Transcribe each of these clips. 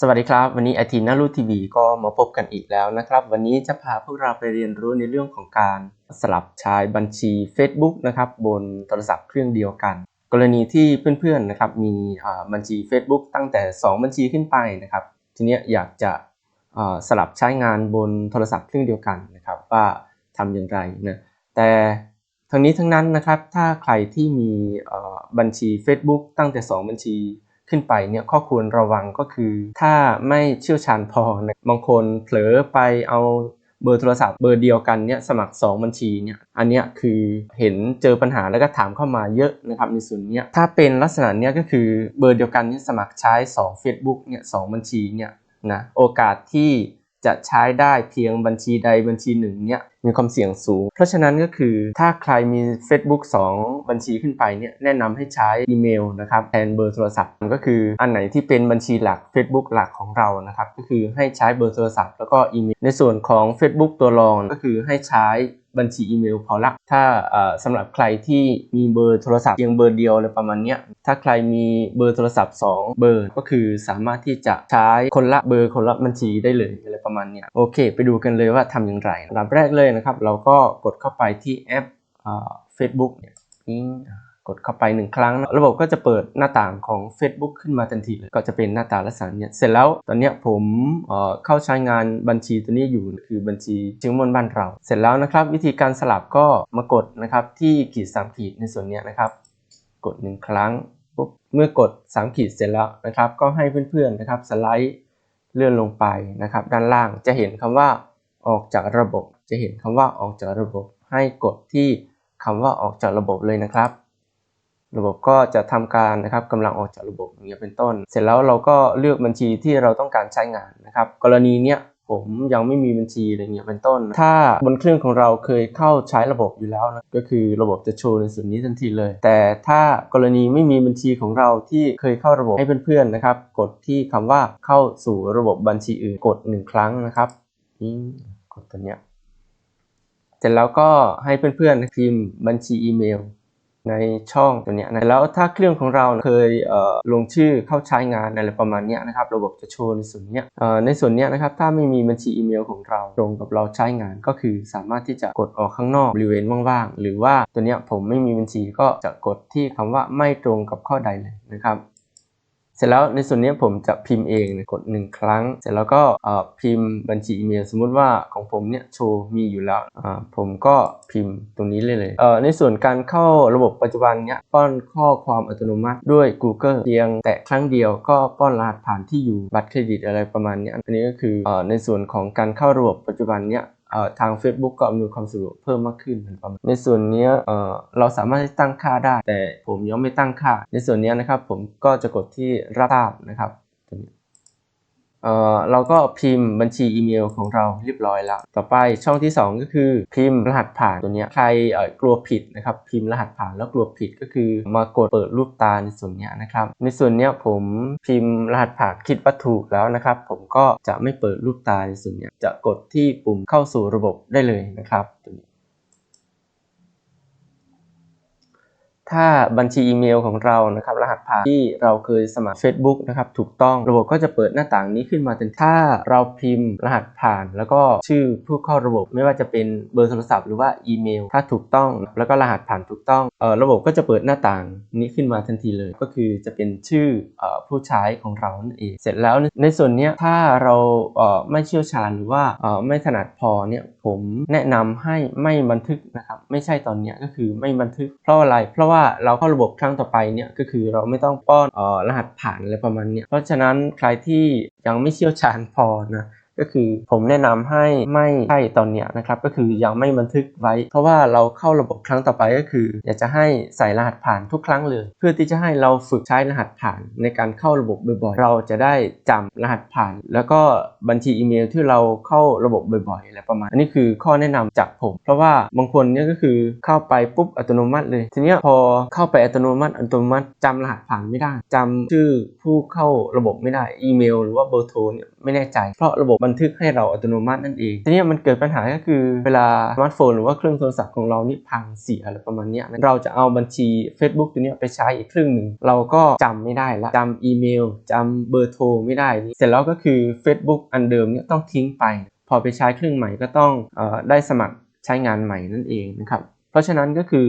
สวัสดีครับ วันนี้ไอทีน่ารู้ทีวีก็มาพบกันอีกแล้วนะครับ วันนี้จะพาพวกเราไปเรียนรู้ในเรื่องของการสลับใช้บัญชี Facebook นะครับบนโทรศัพท์เครื่องเดียวกัน กรณีที่เพื่อนๆนะครับมีบัญชี Facebook ตั้งแต่ 2 บัญชีขึ้นไปนะครับทีนี้อยากจะสลับใช้งานบนโทรศัพท์เครื่องเดียวกันนะครับว่าทำอย่างไรนะแต่ทั้งนี้ทั้งนั้นนะครับถ้าใครที่มีบัญชี Facebook ตั้งแต่ 2 บัญชี ขึ้นไปเนี่ยข้อควรระวังก็คือ ถ้าไม่เชี่ยวชาญพอนะบางคนเผลอไปเอาเบอร์โทรศัพท์เบอร์เดียวกันเนี่ยสมัคร 2 บัญชีเนี่ยอันเนี้ยคือเห็นเจอปัญหาแล้วก็ถามเข้ามาเยอะนะครับในส่วนเนี้ยถ้าเป็นลักษณะเนี้ยก็คือเบอร์เดียวกันเนี่ยสมัครใช้ 2 Facebook เนี่ยสบัญชีเนี่ยนะโอกาสที่ จะใช้ได้เพียงบัญชีใดบัญชีหนึ่งเนี่ยมีความเสี่ยงสูง เพราะฉะนั้นก็คือถ้าใครมี Facebook 2 บัญชีขึ้นไปเนี่ยแนะนำให้ใช้อีเมลนะครับแทนเบอร์โทรศัพท์ก็คืออันไหนที่เป็นบัญชีหลัก Facebook หลักของเรานะครับก็คือให้ใช้เบอร์โทรศัพท์แล้วก็อีเมลในส่วนของ Facebook ตัวรองก็คือให้ใช้ บัญชีอีเมลพอละถ้าเอ่อสำหรับใครที่มีเบอร์โทรศัพท์เพียงเบอร์เดียวอะไรประมาณนี้ถ้าใครมีเบอร์โทรศัพท์ 2 เบอร์ก็คือสามารถที่จะใช้คนละเบอร์คนละบัญชีได้เลยอะไรประมาณนี้โอเค ไปดูกันเลยว่าทำอย่างไรลำแรกเลยนะครับ เราก็กดเข้าไปที่แอปเฟซบุ๊กเนี่ยนี่ กดเข้าไปหนึ่งครั้ง ระบบก็จะเปิดหน้าต่างของ Facebook ขึ้นมาทันทีเลยก็จะเป็นหน้าตาลักษณะเนี้ยเสร็จแล้วตอนเนี้ยผมเเข้าใช้งานบัญชีตัวนี้อยู่คือบัญชีจิงมอนบ้านเรา เสร็จแล้วนะครับ วิธีการสลับก็มากดนะครับที่ขีดสามขีดในส่วนเนี้ยนะครับ กดหนึ่งครั้งปุ๊บเมื่อกด 3 ขีดเสร็จแล้วนะครับ ก็ให้เพื่อนๆนะครับสไลด์เลื่อนลงไปนะครับ ด้านล่างจะเห็นคำว่าออกจากระบบ จะเห็นคำว่าออกจากระบบ ให้กดที่คำว่าออกจากระบบเลยนะครับ ระบบก็จะทำการนะครับกำลังออกจากระบบอย่างเงี้ยเป็นต้น เสร็จแล้วเราก็เลือกบัญชีที่เราต้องการใช้งานนะครับ กรณีเนี้ยผมยังไม่มีบัญชีอะไรเงี้ยเป็นต้น ถ้าบนเครื่องของเราเคยเข้าใช้ระบบอยู่แล้วนะก็คือระบบจะโชว์ในส่วนนี้ทันทีเลย แต่ถ้ากรณีไม่มีบัญชีของเราที่เคยเข้าระบบให้เพื่อนๆนะครับ กดที่คำว่าเข้าสู่ระบบบัญชีอื่นกดหนึ่งครั้งนะครับนี่กดตัวเนี้ยเสร็จแล้วก็ให้เพื่อนๆพิมพ์บัญชีอีเมล ในช่องตัวนี้นะแล้วถ้าเครื่องของเราเคยเลงชื่อเข้าใช้งานอะไรประมาณนี้นะครับ ระบบจะโชว์ในส่วนนี้ในส่วนนี้นะครับถ้าไม่มีบัญชีอีเมลของเราตรงกับเราใช้งาน ก็คือสามารถที่จะกดออกข้างนอกบริเวณว่างๆหรือว่าตัวนี้ผมไม่มีบัญชีก็จะกดที่คำว่าไม่ตรงกับข้อใดเลยนะครับ เสร็จแล้วในส่วนนี้ผมจะพิมพ์เองนะกด 1 ครั้ง เสร็จแล้วก็พิมพ์บัญชีอีเมล สมมุติว่าของผมเนี่ยโชว์มีอยู่แล้วผมก็พิมพ์ตรงนี้เลยเลยในส่วนการเข้าระบบปัจจุบันเนี่ยป้อนข้อความอัตโนมัติด้วย Google เพียงแต่ครั้งเดียวก็ป้อนรหัสผ่านที่อยู่บัตรเครดิตอะไรประมาณนี้อันนี้ก็คือในส่วนของการเข้าระบบปัจจุบันเนี่ย ทาง Facebook ก็อำนวยความสะดวกเพิ่มมากขึ้นเป็นประมาณในส่วนนี้เราสามารถตั้งค่าได้ แต่ผมยังไม่ตั้งค่า ในส่วนนี้นะครับผมก็จะกดที่รับทราบนะครับตัวนี้ เอ่อเราก็พิมพ์บัญชีอีเมลของเราเรียบร้อยแล้ว ต่อไปช่องที่ 2 ก็คือพิมพ์รหัสผ่านตัวนี้ใครเอ่อกลัวผิดนะครับพิมพ์รหัสผ่านแล้วกลัวผิดก็คือมากดเปิดรูปตาในส่วนนี้นะครับในส่วนนี้ผมพิมพ์รหัสผ่านคิดว่าถูกแล้วนะครับ ผมก็จะไม่เปิดรูปตาในส่วนนี้จะกดที่ปุ่มเข้าสู่ระบบได้เลยนะครับตัวนี้ ถ้าบัญชีอีเมลของเรานะครับรหัสผ่านที่เราเคยสมัคร Facebook นะครับถูกต้องระบบก็จะเปิดหน้าต่างนี้ขึ้นมาทันทีถ้าเราพิมพ์รหัสผ่าน แล้วก็ชื่อผู้เข้าระบบไม่ว่าจะเป็นเบอร์โทรศัพท์หรือว่าอีเมล ถ้าถูกต้อง แล้วก็รหัสผ่านถูกต้องเอ่อระบบก็จะเปิดหน้าต่างนี้ขึ้นมาทันทีเลย ก็คือจะเป็นชื่อออผู้ใช้ของเรานั่นเองเสร็จแล้วในส่วนนี้ถ้าเราเอ่อไม่เชี่ยวชาญหรือว่าเอ่อไม่ถนัดพอเนี่ยผมแนะนำให้ไม่บันทึกนะครับไม่ใช่ตอนนี้ก็คือไม่บันทึกเพราะอะไรเพราะว่าว่าเราเข้าระบบครั้งต่อไปเนี่ยก็คือเราไม่ต้องป้อนออรหัสผ่านอะไรประมาณนี้เพราะฉะนั้นใครที่ยังไม่เชี่ยวชาญพอนะ ก็คือผมแนะนำให้ไม่ใช่ตอนเนี้ยนะครับก็คือยังไม่บันทึกไว้ เพราะว่าเราเข้าระบบครั้งต่อไปก็คือ อยากจะให้ใส่รหัสผ่านทุกครั้งเลย เพื่อที่จะให้เราฝึกใช้รหัสผ่านในการเข้าระบบบ่อยๆ เราจะได้จำรหัสผ่าน แล้วก็บัญชีอีเมลที่เราเข้าระบบบ่อยๆอะไรประมาณ อันนี้คือข้อแนะนำจากผม เพราะว่าบางคนเนี่ยก็คือเข้าไปปุ๊บอัตโนมัติเลย ทีนี้พอเข้าไปอัตโนมัติอัตโนมัติจำรหัสผ่านไม่ได้จำชื่อผู้เข้าระบบไม่ได้อีเมล หรือว่าเบอร์โทรเนี่ยไม่แน่ใจเพราะระบบบันทึกให้เราอัตโนมัตินั่นเอง ทีนี้มันเกิดปัญหาก็คือเวลาสมาร์ทโฟนหรือว่าเครื่องโทรศัพท์ของเรานี่พังเสียอะไรประมาณเนี้ยเราจะเอาบัญชี Facebook ตัวเนี้ยไปใช้อีกครื่งหนึ่งเราก็จำไม่ได้ละจำอีเมลจำเบอร์โทรไม่ได้ เสร็จแล้วก็คือ Facebook อันเดิมเนี่ยต้องทิ้งไป พอไปใช้เครื่องใหม่ก็ต้องออได้สมัครใช้งานใหม่นั่นเองนะครับเพราะฉะนั้นก็คือ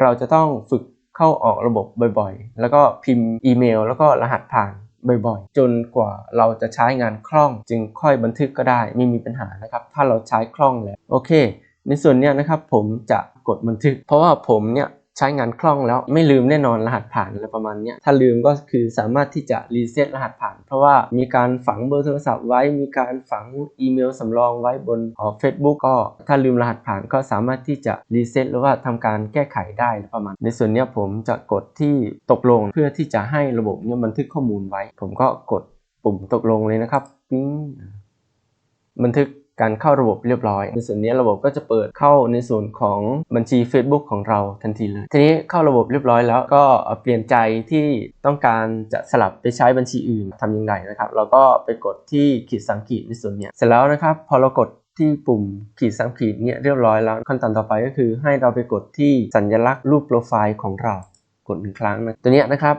เราจะต้องฝึกเข้าออกระบบบ่อยๆ แล้วก็พิมพ์อีเมล แล้วก็รหัสผ่าน บ่อยๆ จนกว่าเราจะใช้งานคล่อง จึงค่อยบันทึกก็ได้ไม่มีปัญหานะครับ ถ้าเราใช้คล่องแล้วโอเค ในส่วนนี้นะครับผมจะกดบันทึก เพราะว่าผมเนี่ย ใช้งานคล่องแล้วไม่ลืมแน่นอนรหัสผ่านอะไรประมาณนี้ถ้าลืมก็คือสามารถที่จะรีเซ็ตรหัสผ่าน เพราะว่ามีการฝังเบอร์โทรศัพท์ไว้มีการฝังอีเมลสำรองไว้บนเฟซบุ๊กก็ถ้าลืมรหัสผ่านก็สามารถที่จะรีเซ็ตหรือว่าทำการแก้ไขได้ประมาณ ในส่วนนี้ผมจะกดที่ตกลงเพื่อที่จะให้ระบบเนี่ยบันทึกข้อมูลไว้ ผมก็กดปุ่มตกลงเลยนะครับปิ้งบันทึก การเข้าระบบเรียบร้อย ในส่วนนี้ระบบก็จะเปิดเข้าในส่วนของบัญชี Facebook ของเราทันทีเลย ทีนี้เข้าระบบเรียบร้อยแล้วก็เปลี่ยนใจที่ต้องการจะสลับไปใช้บัญชีอื่นทำยังไงนะครับ เราก็ไปกดที่ขีดสามขีดในส่วนนี้เสร็จแล้วนะครับพอเรากดที่ปุ่มขีดสามขีดเนี่ยเรียบร้อยแล้วขั้นตอนต่อไปก็คือให้เราไปกดที่สัญลักษณ์รูปโปรไฟล์ของเรา กดหนึ่งครั้งนะตัวนี้นะครับ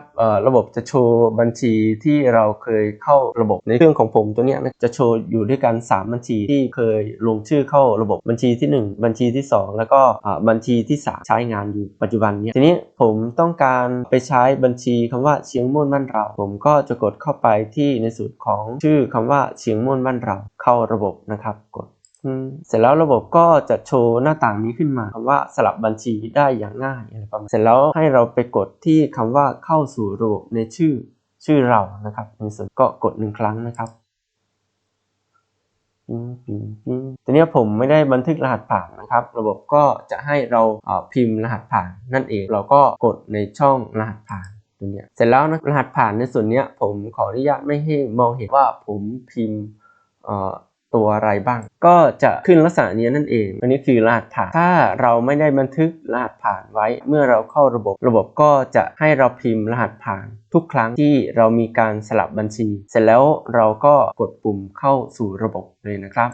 ระบบจะโชว์บัญชีที่เราเคยเข้าระบบในเครื่องของผมตัวนี้นะจะโชว์อยู่ด้วยกัน 3 บัญชีที่เคยลงชื่อเข้าระบบบัญชีที่ 1 บัญชีที่ 2 แล้วก็บัญชีที่ 3 ใช้งานอยู่ปัจจุบันนี้ทีนี้ผมต้องการไปใช้บัญชีคำว่าเชียงม่วนบ้านเรา ผมก็จะกดเข้าไปที่ในส่วนของชื่อคำว่าเชียงม่วนบ้านเราเข้าระบบนะครับกด เสร็จแล้วระบบก็จะโชว์หน้าต่างนี้ขึ้นมาคำว่าสลับบัญชีได้อย่างง่ายอะไรประมาณเสร็จแล้วให้เราไปกดที่คำว่าเข้าสู่ระบบในชื่อชื่อเรานะครับในส่วนก็กดหนึ่งครั้งนะครับทีนี้ผมไม่ได้บันทึกรหัสผ่านนะครับ ระบบก็จะให้เราพิมพ์รหัสผ่านนั่นเองเราก็กดในช่องรหัสผ่านตัวนี้เสร็จแล้วนะรหัสผ่านในส่วนนี้ผมขออนุญาตไม่ให้มองเห็นว่าผมพิมพ์ ตัวอะไรบ้าง ก็จะขึ้นลักษณะนี้นั่นเอง อันนี้คือรหัสผ่าน ถ้าเราไม่ได้บันทึกรหัสผ่านไว้ เมื่อเราเข้าระบบ ระบบก็จะให้เราพิมพ์รหัสผ่าน ทุกครั้งที่เรามีการสลับบัญชี เสร็จแล้วเราก็กดปุ่มเข้าสู่ระบบเลยนะครับ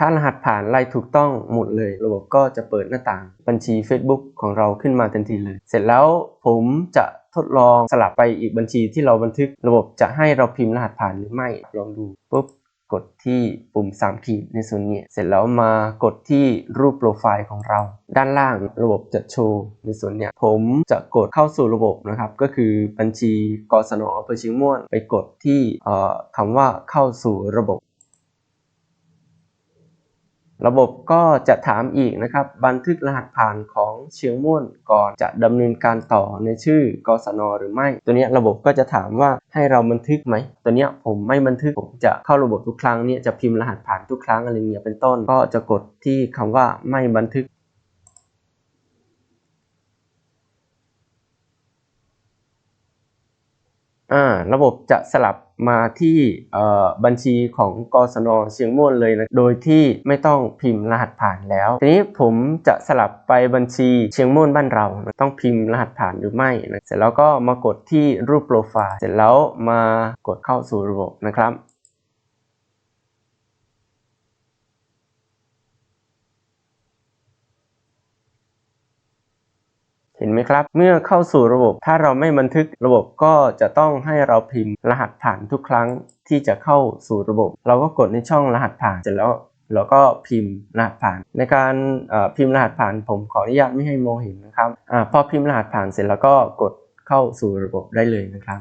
ถ้ารหัสผ่านไล่ถูกต้องหมดเลย ระบบก็จะเปิดหน้าต่างบัญชี Facebook ของเราขึ้นมาทันทีเลย เสร็จแล้วผมจะทดลองสลับไปอีกบัญชีที่เราบันทึก ระบบจะให้เราพิมพ์รหัสผ่านหรือไม่ลองดูปุ๊บกดที่ปุ่ม 3 ขีดในส่วนนี้ เสร็จแล้วมากดที่รูปโปรไฟล์ของเรา ด้านล่างระบบจะโชว์ในส่วนนี้ผมจะกดเข้าสู่ระบบนะครับ ก็คือบัญชีกศนอำเภอเชียงม่วน ไปกดที่คำว่าเข้าสู่ระบบ ระบบก็จะถามอีกนะครับ บันทึกรหัสผ่านของเชียงม่วนก่อนจะดำเนินการต่อในชื่อกศนหรือไม่ ตัวนี้ระบบก็จะถามว่าให้เราบันทึกไหม ตัวนี้ผมไม่บันทึกผมจะเข้าระบบทุกครั้งเนี่ยจะพิมพ์รหัสผ่านทุกครั้งอะไรเงี้ยเป็นต้น ก็จะกดที่คำว่าไม่บันทึก อ่าระบบจะสลับมาที่บัญชีของกศนเชียงม่วนเลยนะโดยที่ไม่ต้องพิมพ์รหัสผ่านแล้ว ทีนี้ผมจะสลับไปบัญชีเชียงม่วนบ้านเราต้องพิมพ์รหัสผ่านหรือไม่นะเสร็จแล้วก็มากดที่รูปโปรไฟล์ เสร็จแล้วมากดเข้าสู่ระบบนะครับ เห็นไหมครับ เมื่อเข้าสู่ระบบ ถ้าเราไม่บันทึกระบบก็จะต้องให้เราพิมพ์รหัสผ่านทุกครั้งที่จะเข้าสู่ระบบ เราก็กดในช่องรหัสผ่านเสร็จแล้วเราก็พิมพ์รหัสผ่าน ในการพิมพ์รหัสผ่านผมขออนุญาตไม่ให้มองเห็นนะครับอพอพิมพ์รหัสผ่านเสร็จแล้วก็กดเข้าสู่ระบบได้เลยนะครับ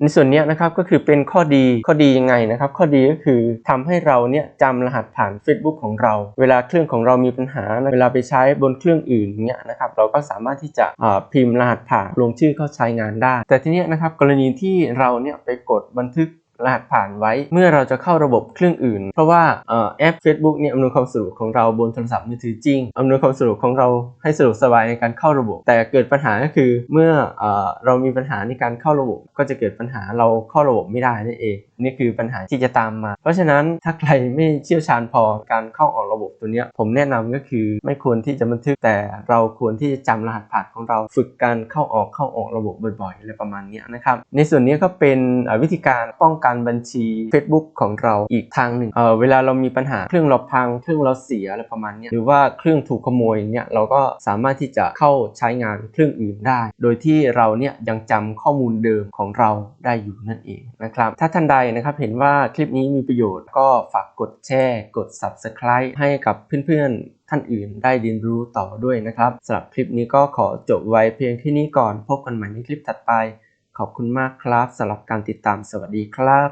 ในส่วนนี้นะครับก็คือเป็นข้อดีข้อดียังไงนะครับ ข้อดีก็คือทำให้เราเนี่ยจำรหัสผ่าน Facebook ของเรา เวลาเครื่องของเรามีปัญหา เวลาไปใช้บนเครื่องอื่นเนี่ยนะครับเราก็สามารถที่จะพิมพ์รหัสผ่านลงชื่อเข้าใช้งานได้ แต่ทีนี้นะครับกรณีที่เราเนี่ยไปกดบันทึก รหัสผ่านไว้ เมื่อเราจะเข้าระบบเครื่องอื่น เพราะว่าแอป Facebook เนี่ยอำนวยความสะดวกของเราบนโทรศัพท์มือถือจริงอำนวยความสะดวกของเราให้สะดวกสบายในการเข้าระบบ แต่เกิดปัญหาก็คือเมื่อเอ่อเรามีปัญหาในการเข้าระบบ ก็จะเกิดปัญหาเราเข้าระบบไม่ได้นั่นเองนี่คือปัญหาที่จะตามมา เพราะฉะนั้นถ้าใครไม่เชี่ยวชาญพอการเข้าออกระบบตัวนี้ผมแนะนำก็คือไม่ควรที่จะบันทึกแต่เราควรที่จะจำรหัสผ่านของเราฝึกการเข้าออกเข้าออกระบบบ่อยๆอะไรประมาณนี้นะครับ ในส่วนนี้ก็เป็นวิธีการป้องกันบัญชี Facebook ของเราอีกทางหนึ่งเเวลาเรามีปัญหาเครื่องเราพังเครื่องเราเสียอะไรประมาณนี้หรือว่าเครื่องถูกขโมยเนี่ยเราก็สามารถที่จะเข้าใช้งานเครื่องอื่นได้ โดยที่เราเนี่ยยังจำข้อมูลเดิมของเราได้อยู่นั่นเองนะครับถ้าท่านใดนะครับเห็นว่าคลิปนี้มีประโยชน์ก็ฝากกดแชร์ กด Subscribe ให้กับเพื่อนๆ ท่านอื่นได้เรียนรู้ต่อด้วยนะครับสำหรับคลิปนี้ก็ขอจบไว้เพียงที่นี้ก่อนพบกันใหม่ในคลิปถัดไป ขอบคุณมากครับสำหรับการติดตามสวัสดีครับ